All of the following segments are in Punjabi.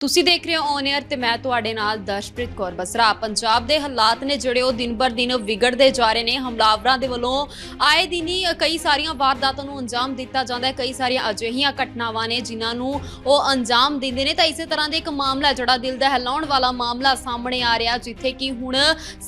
ਤੁਸੀਂ ਦੇਖ ਰਹੇ ਹੋ ਔਨ 에ਅਰ ਤੇ ਮੈਂ ਤੁਹਾਡੇ ਨਾਲ ਦਰਸ਼ਪ੍ਰੀਤ ਕੌਰ ਬਸਰਾ। ਪੰਜਾਬ ਦੇ ਹਾਲਾਤ ਨੇ ਜਿਹੜੇ ਉਹ ਦਿਨ ਬਰ ਦਿਨ ਵਿਗੜਦੇ ਜਾ ਰਹੇ ਨੇ। ਹਮਲਾਵਰਾਂ ਦੇ ਵੱਲੋਂ ਆਏ ਦਿਨ ਹੀ ਕਈ ਸਾਰੀਆਂ ਵਾਰਦਾਤਾਂ ਨੂੰ ਅੰਜਾਮ ਦਿੱਤਾ ਜਾਂਦਾ ਹੈ। ਕਈ ਸਾਰੀਆਂ ਅਜਿਹੀਆਂ ਘਟਨਾਵਾਂ ਨੇ ਜਿਨ੍ਹਾਂ ਨੂੰ ਉਹ ਅੰਜਾਮ ਦਿੰਦੇ ਨੇ। ਤਾਂ ਇਸੇ ਤਰ੍ਹਾਂ ਦੇ ਇੱਕ ਮਾਮਲਾ ਜਿਹੜਾ ਦਿਲ ਦਾ ਹਿਲਾਉਣ ਵਾਲਾ ਮਾਮਲਾ ਸਾਹਮਣੇ ਆ ਰਿਹਾ, ਜਿੱਥੇ ਕਿ ਹੁਣ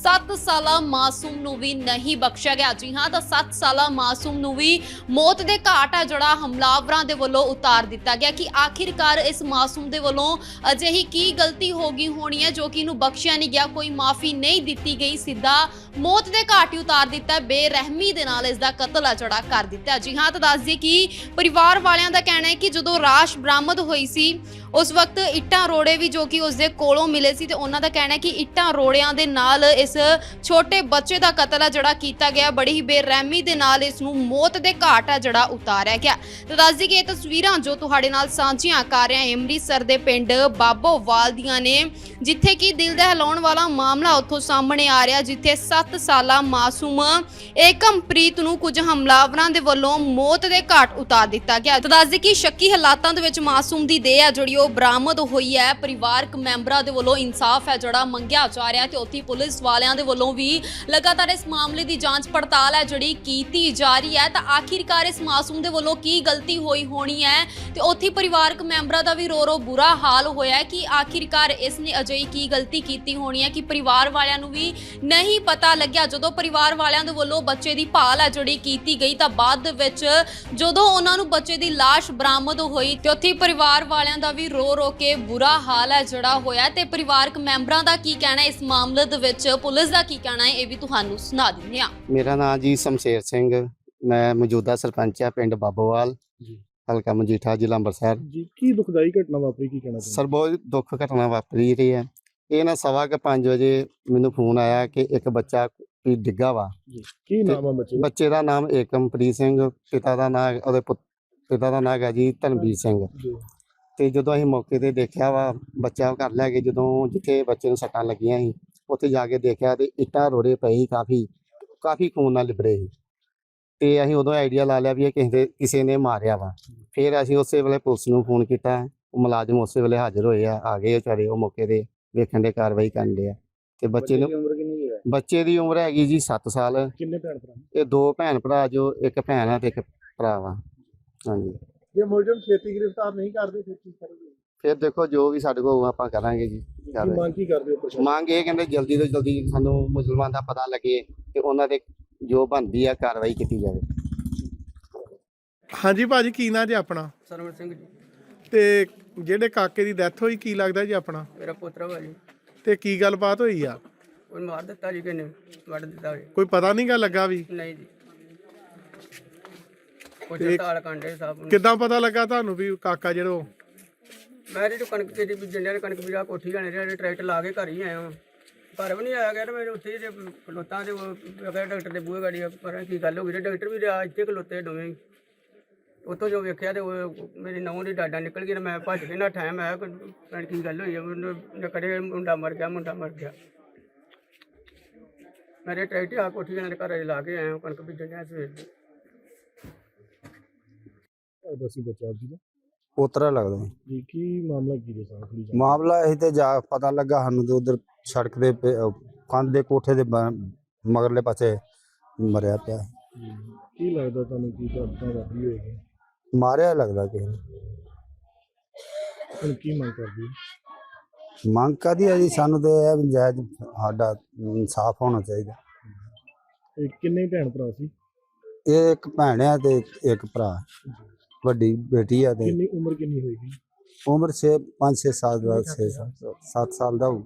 7 ਸਾਲਾ ਮਾਸੂਮ ਨੂੰ ਵੀ ਨਹੀਂ ਬਖਸ਼ਿਆ ਗਿਆ। ਜੀ ਹਾਂ, ਤਾਂ 7 ਸਾਲਾ ਮਾਸੂਮ ਨੂੰ ਵੀ ਮੌਤ ਦੇ ਘਾਟ ਆ ਜਿਹੜਾ ਹਮਲਾਵਰਾਂ ਦੇ ਵੱਲੋਂ ਉਤਾਰ ਦਿੱਤਾ ਗਿਆ ਕਿ ਆਖਿਰਕਾਰ ਇਸ ਮਾਸੂਮ ਦੇ ਵੱਲੋਂ ਅਜਿਹੀ ਕੀ ਗਲਤੀ ਹੋ ਗਈ ਹੋਣੀ ਹੈ ਜੋ ਕਿ ਇਹਨੂੰ ਬਖਸ਼ਿਆ ਨਹੀਂ ਗਿਆ, ਕੋਈ ਮਾਫੀ ਨਹੀਂ ਦਿੱਤੀ ਗਈ, ਸਿੱਧਾ ਮੌਤ ਦੇ ਘਾਟ ਹੀ ਉਤਾਰ ਦਿੱਤਾ, ਬੇਰਹਿਮੀ ਦੇ ਨਾਲ ਇਸ ਦਾ ਕਤਲ ਆ ਜਿਹੜਾ ਕਰ ਦਿੱਤਾ। ਜੀ ਹਾਂ, ਤਾਂ ਦੱਸ ਦਈਏ ਕਿ ਪਰਿਵਾਰ ਵਾਲਿਆਂ ਦਾ ਕਹਿਣਾ ਹੈ ਕਿ ਜਦੋਂ ਰਾਸ਼ ਬਰਾਮਦ ਹੋਈ ਸੀ ਉਸ ਵਕਤ ਇੱਟਾਂ ਰੋੜੇ ਵੀ ਜੋ ਕਿ ਉਸ ਦੇ ਕੋਲੋਂ ਮਿਲੇ ਸੀ ਤੇ ਉਹਨਾਂ ਦਾ ਕਹਿਣਾ ਹੈ ਕਿ ਇੱਟਾਂ ਰੋੜਿਆਂ ਦੇ ਨਾਲ ਇਸ ਛੋਟੇ ਬੱਚੇ ਦਾ ਕਤਲ ਆ ਜਿਹੜਾ ਕੀਤਾ ਗਿਆ। ਬੜੀ ਹੀ ਬੇਰਹਿਮੀ ਦੇ ਨਾਲ ਇਸ ਨੂੰ ਮੌਤ ਦੇ ਘਾਟ ਆ ਜਿਹੜਾ ਉਤਾਰਿਆ ਗਿਆ। ਤੇ ਦੱਸ ਦਈਏ ਕਿ ਇਹ ਤਸਵੀਰਾਂ ਜੋ ਤੁਹਾਡੇ ਨਾਲ ਸਾਂਝੀਆਂ ਕਰ ਰਹੇ ਹਾਂ, ਅੰਮ੍ਰਿਤਸਰ ਦੇ ਪਿੰਡ ਬਾਬੋਵਾਲ ਦੀਆਂ ਨੇ, ਜਿੱਥੇ ਕਿ ਦਿਲ ਦਹਿਲਾਉਣ ਵਾਲਾ ਮਾਮਲਾ ਉੱਥੋਂ ਸਾਹਮਣੇ ਆ ਰਿਹਾ, ਜਿੱਥੇ 7 ਸਾਲਾ ਮਾਸੂਮ ਏਕਮਪ੍ਰੀਤ ਨੂੰ ਕੁਝ ਹਮਲਾਵਰਾਂ ਦੇ ਵੱਲੋਂ ਮੌਤ ਦੇ ਘਾਟ ਉਤਾਰ ਦਿੱਤਾ ਗਿਆ। ਤੇ ਦੱਸ ਦਈਏ ਕਿ ਸ਼ੱਕੀ ਹਾਲਾਤਾਂ ਦੇ ਵਿੱਚ ਮਾਸੂਮ ਦੀ ਦੇਹ ਹੈ ਜਿਹੜੀ ਉਹ ਬਰਾਮਦ ਹੋਈ ਹੈ। ਪਰਿਵਾਰਕ ਮੈਂਬਰਾਂ ਦੇ ਵੱਲੋਂ ਇਨਸਾਫ ਹੈ ਜਿਹੜਾ ਮੰਗਿਆ ਜਾ ਰਿਹਾ ਤੇ ਉੱਥੇ ਪੁਲਿਸ ਵਾਲਿਆਂ ਦੇ ਵੱਲੋਂ ਵੀ ਲਗਾਤਾਰ ਇਸ ਮਾਮਲੇ ਦੀ ਜਾਂਚ ਪੜਤਾਲ ਹੈ ਜਿਹੜੀ ਕੀਤੀ ਜਾ ਰਹੀ ਹੈ। ਤਾਂ ਆਖਿਰਕਾਰ ਇਸ ਮਾਸੂਮ ਦੇ ਵੱਲੋਂ ਕੀ ਗਲਤੀ ਹੋਈ ਹੋਣੀ ਹੈ ਤੇ ਉੱਥੇ ਪਰਿਵਾਰਕ ਮੈਂਬਰਾਂ ਦਾ ਵੀ ਰੋ ਰੋ ਬੁਰਾ ਹਾਲ ਹੋਇਆ ਹੈ ਕਿ ਆਖਿਰਕਾਰ ਇਸ ਨੇ ਅਜਿਹੀ ਕੀ ਗਲਤੀ ਕੀਤੀ ਹੋਣੀ ਹੈ ਕਿ ਪਰਿਵਾਰ ਵਾਲਿਆਂ ਨੂੰ ਵੀ ਨਹੀਂ ਪਤਾ ਲੱਗਿਆ। ਜਦੋਂ ਪਰਿਵਾਰ ਵਾਲਿਆਂ ਦੇ ਵੱਲੋਂ ਬੱਚੇ ਦੀ ਭਾਲ ਹੈ ਜਿਹੜੀ ਕੀਤੀ ਗਈ ਤਾਂ ਬਾਅਦ ਵਿੱਚ ਜਦੋਂ ਉਹਨਾਂ ਨੂੰ ਬੱਚੇ ਦੀ ਲਾਸ਼ ਬਰਾਮਦ ਹੋਈ ਤੇ ਉੱਥੇ ਪਰਿਵਾਰ ਵਾਲਿਆਂ ਦਾ ਵੀ ਰੋ ਰੋ ਕੇ ਬੁਰਾ ਹਾਲ ਹੈ ਜਿਹੜਾ ਹੋਇਆ ਤੇ ਪਰਿਵਾਰਕ ਮੈਂਬਰਾਂ ਦਾ ਕੀ ਕਹਿਣਾ ਇਸ ਮਾਮਲੇ ਦੇ ਵਿੱਚ ਪੁਲਿਸ ਦਾ ਕੀ ਕਹਿਣਾ ਹੈ? ਇਹ ਵੀ ਤੁਹਾਨੂੰ ਸੁਣਾ ਦਿੰਦੇ ਹਾਂ। ਮੇਰਾ ਨਾਮ ਜੀ ਸ਼ਮਸ਼ੇਰ ਸਿੰਘ। ਮੈਂ ਮੌਜੂਦਾ ਸਰਪੰਚ ਆ ਪਿੰਡ ਬਾਬੋਵਾਲ। ਜੀ। ਹਲਕਾ ਮਜੀਠਾ ਜ਼ਿਲ੍ਹਾ ਅੰਮ੍ਰਿਤਸਰ। ਜੀ ਕੀ ਦੁਖਦਾਈ ਘਟਨਾ ਵਾਪਰੀ ਕੀ ਕਹਿਣਾ ਸਰ ਬਹੁਤ ਦੁੱਖ ਘਟਨਾ ਵਾਪਰੀ ਰਹੀ ਹੈ। ਇਹ ਨਾ ਸਵਾ ਕੇ 5 ਵਜੇ ਮੈਨੂੰ ਫੋਨ ਆਇਆ ਕਿ ਇੱਕ ਬੱਚਾ ਵੀ ਡਿੱਗਾ ਵਾ। ਜੀ ਕੀ ਨਾਮ ਆ ਬੱਚੇ ਦਾ? ਬੱਚੇ ਦਾ ਨਾਮ ਏਕਮਪ੍ਰੀਤ ਸਿੰਘ ਪਿਤਾ ਦਾ ਨਾਮ ਉਹਦੇ ਪੁੱਤ- ਪਿਤਾ ਦਾ ਨਾਮ ਹੈ ਜੀ ਧਨਵੀਰ ਸਿੰਘ। ਜੀ। ਤੇ ਜਦੋਂ ਅਸੀਂ ਮੌਕੇ ਤੇ ਦੇਖਿਆ ਵਾ ਬੱਚਾ ਘਰ ਲੈ ਕੇ ਜਦੋਂ ਜਿੱਥੇ ਬੱਚੇ ਨੂੰ ਸੱਟਾਂ ਲੱਗੀਆਂ ਸੀ ਉੱਥੇ ਜਾ ਕੇ ਦੇਖਿਆ ਤੇ ਇੱਟਾਂ ਰੋੜੇ ਪਏ ਸੀ ਕਾਫੀ ਕਾਫੀ ਖੂਨ ਨਾਲ ਲਿਬੜੇ ਸੀ। ਤੇ ਅਸੀਂ ਉਦੋਂ ਆਈਡੀਆ ਲਾ ਲਿਆ ਵੀ ਇਹ ਕਿਸੇ ਦੇ ਕਿਸੇ ਨੇ ਮਾਰਿਆ ਵਾ। ਫਿਰ ਅਸੀਂ ਉਸੇ ਵੇਲੇ ਪੁਲਿਸ ਨੂੰ ਫੋਨ ਕੀਤਾ ਉਹ ਮੁਲਾਜ਼ਮ ਉਸੇ ਵੇਲੇ ਹਾਜ਼ਰ ਹੋਏ ਆ ਆ ਗਏ ਵਿਚਾਰੇ ਉਹ ਮੌਕੇ ਤੇ ਵੇਖਣ ਦੇ ਕਾਰਵਾਈ ਕਰਨ ਦੇ ਆ। ਤੇ ਬੱਚੇ ਨੂੰ ਦੀ ਉਮਰ ਕਿੰਨੀ ਹੈ? ਬੱਚੇ ਦੀ ਉਮਰ ਹੈਗੀ ਜੀ 7 ਸਾਲ। ਕਿੰਨੇ ਭੈਣ ਭਰਾ? ਇਹ ਦੋ ਭੈਣ ਭਰਾ ਜੋ ਇੱਕ ਭੈਣ ਆ ਤੇ ਇੱਕ ਭਰਾ ਵਾ। ਹਾਂਜੀ। ਜੇ ਮੁਲਜ਼ਮ ਛੇਤੀ ਗ੍ਰਿਫਤਾਰ ਨਹੀਂ ਕਰਦੇ ਫਿਰ ਕੀ ਕਰੋਗੇ? ਫਿਰ ਦੇਖੋ ਜੋ ਵੀ ਸਾਡੇ ਕੋਲ ਹੋਊ ਆਪਾਂ ਕਰਾਂਗੇ ਜੀ। ਕੀ। ਮੰਗ ਕੀ ਕਰਦੇ ਹੋ ਪ੍ਰਸ਼ਾਸਨ? ਮੰਗ ਇਹ ਕਹਿੰਦੇ ਜਲਦੀ ਤੋਂ ਜਲਦੀ ਸਾਨੂੰ ਮੁਸਲਮਾਨ ਦਾ ਪਤਾ ਲੱਗੇ ਤੇ ਉਹਨਾਂ ਦੇ ਜੋ ਬਣਦੀ ਆ ਕਾਰਵਾਈ ਕੀਤੀ ਜਾਵੇ। ਹਾਂਜੀ ਭਾਜੀ ਕੀ ਨਾਂ ਜੀ ਆਪਣਾ? ਸਰਵਣ ਸਿੰਘ ਜੀ। ਤੇ ਜਿਹੜੇ ਕਾਕੇ ਦੀ ਡੈਥ ਹੋਈ ਕੀ ਲੱਗਦਾ ਜੀ ਆਪਣਾ? ਮੇਰਾ ਪੁੱਤਰ ਵਾ ਜੀ। ਤੇ ਕੀ ਗੱਲਬਾਤ ਹੋਈ ਆ? ਉਹ ਮਾਰ ਦਿੱਤਾ ਜੀ ਕਿਨੇ ਵੱਢ ਦਿੱਤਾ ਜੀ। ਕੋਈ ਪਤਾ ਨਹੀਂ ਗਾ ਲੱਗਾ ਵੀ? ਨਹੀਂ ਜੀ। ਕਾਂਡੇ ਸਾਹਿਬ ਨੂੰ। ਕਿੱਦਾਂ ਪਤਾ ਲੱਗਾ ਤੁਹਾਨੂੰ ਵੀ ਕਾਕਾ ਜਿਹੜਾ ਉਹ- ਮੈਂ ਜਿਹੜੀ ਕਣਕ ਤੇਰੀ ਬੀਜਣ ਡਿਆ ਕਣਕ ਬੀਜਾ ਕੋਠੀ ਜਾਣੇ ਜਿਹੜੇ ਟਰੈਕਟਰ ਲਾ ਕੇ ਘਰ ਹੀ ਆਇਆ ਘਰ ਵੀ ਨਹੀਂ ਆਇਆ ਗਿਆ ਤੇ ਮੇਰੇ ਉੱਥੇ ਜੇ ਖਲੋਤਾਂ ਉਹ ਅਗਰ ਡਾਕਟਰ ਦੇ ਬੂਹੇ ਗਾੜੀ ਪਰ ਕੀ ਗੱਲ ਹੋ ਗਈ ਤੇ ਡਾਕਟਰ ਵੀ ਰਿਹਾ ਇੱਥੇ ਖਲੋਤੇ ਦੋਵੇਂ ਹੀ। ਉੱਥੋਂ ਜੋ ਵੇਖਿਆ ਤੇ ਉਹ ਮੇਰੀ ਨੌਂ ਦੀ ਡਾਡਾ ਨਿਕਲ ਗਈ ਤੇ ਮੈਂ ਭੱਜ ਕੇ ਨਾ ਟਾਈਮ ਆਇਆ ਕਿ ਕੀ ਗੱਲ ਹੋਈ ਹੈ ਮੈਨੂੰ ਕੜੇ ਮੁੰਡਾ ਮਰ ਗਿਆ ਮੁੰਡਾ ਮਰ ਗਿਆ। ਮੇਰੇ ਟਰੈਕਟਰ ਆ ਕੋਠੀ ਜਾਣੇ ਦੇ ਘਰ ਲਾ ਕੇ ਆਇਆ ਕਣਕ ਬੀਜਣ ਡਿਆ ਸਵੇਰ ਦੀ। ਦੱਸੀ ਬੱਚਾ ਜੀ ਦਾ। ਲੱਗਦਾ ਜੀ। ਜੀ ਕੀ ਮਾਮਲਾ ਕੀ ਦੇ ਸਾਹ ਥੋੜੀ ਮਾਮਲਾ ਇਹ ਤੇ ਜਾ ਪਤਾ ਲੱਗਾ ਸਾਨੂੰ ਤੇ ਉਧਰ ਸੜਕ ਦੇ ਪੇ- ਅਹ ਕੰਧ ਦੇ ਕੋਠੇ ਦੇ ਬ- ਮਗਰਲੇ ਪਾਸੇ ਮਰਿਆ ਪਿਆ। ਕੀ ਲੱਗਦਾ ਤੁਹਾਨੂੰ ਕੀ ਘਟਨਾ ਵਾਪਰੀ ਹੋਏਗੀ ਮਾਰਿਆ ਲੱਗਦਾ ਕਿ ਹੁਣ ਕੀ ਮੰਗ ਕਰਦੇ ਹੋ? ਮੰਗ ਕਾਦੀ ਹੈ ਜੀ? ਸਾਨੂੰ ਤੇ ਇਹ ਵੀ ਜਾਇਜ਼ ਸਾਡਾ ਇਨਸਾਫ ਹੋਣਾ ਚਾਹੀਦਾ। ਇਹ ਕਿੰਨੇ ਭੈਣ ਭਰਾ ਸੀ? ਇਹ ਇੱਕ ਭੈਣ ਆ ਤੇ ਇੱਕ ਭਰਾ। ਵੱਡੀ ਬੇਟੀ ਆ ਤੇ ਕਿੰਨੀ ਉਮਰ ਕਿੰਨੀ ਹੋਏਗੀ ਉਮਰ 6 5 6 ਸਾਲ ਦਾ 6 7 ਸਾਲ ਦਾ ਹੋਊ।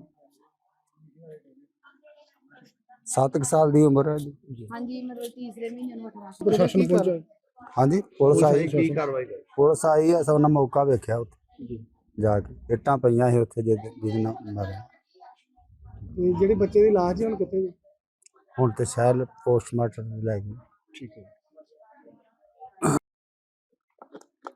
7 ਸਾਲ ਦੀ ਉਮਰ ਹੈ ਜੀ। ਹਾਂਜੀ ਮਤਲਬ ਤੀਸਰੇ ਮਹੀਨੇ ਨੂੰ ਅਠਵਾ ਪ੍ਰਸ਼ਾਸਨ ਪਹੁੰਚਾ ਹਾਂਜੀ ਪੁਲਿਸ ਆਈ। ਕੀ ਕਾਰਵਾਈ ਕਰ ਪੁਲਿਸ ਆਈ ਆ ਸਭ ਨੇ ਮੌਕਾ ਵੇਖਿਆ ਉੱਥੇ। ਜੀ। ਜਾ ਕੇ ਇੱਟਾਂ ਪਈਆਂ ਸੀ ਉੱਥੇ ਜਿਹਦੇ ਜਿਹਦੇ ਨਾਲ ਮਰਿਆ। ਤੇ ਜਿਹੜੇ ਬੱਚੇ ਦੀ ਲਾਸ਼ ਜੀ ਹੁਣ ਕਿੱਥੇ ਜੀ ਹੁਣ ਤੇ ਸ਼ਾਇਦ ਪੋਸਟਮਾਰਟਮ ਲੈ ਗਏ। ਠੀਕ ਹੈ।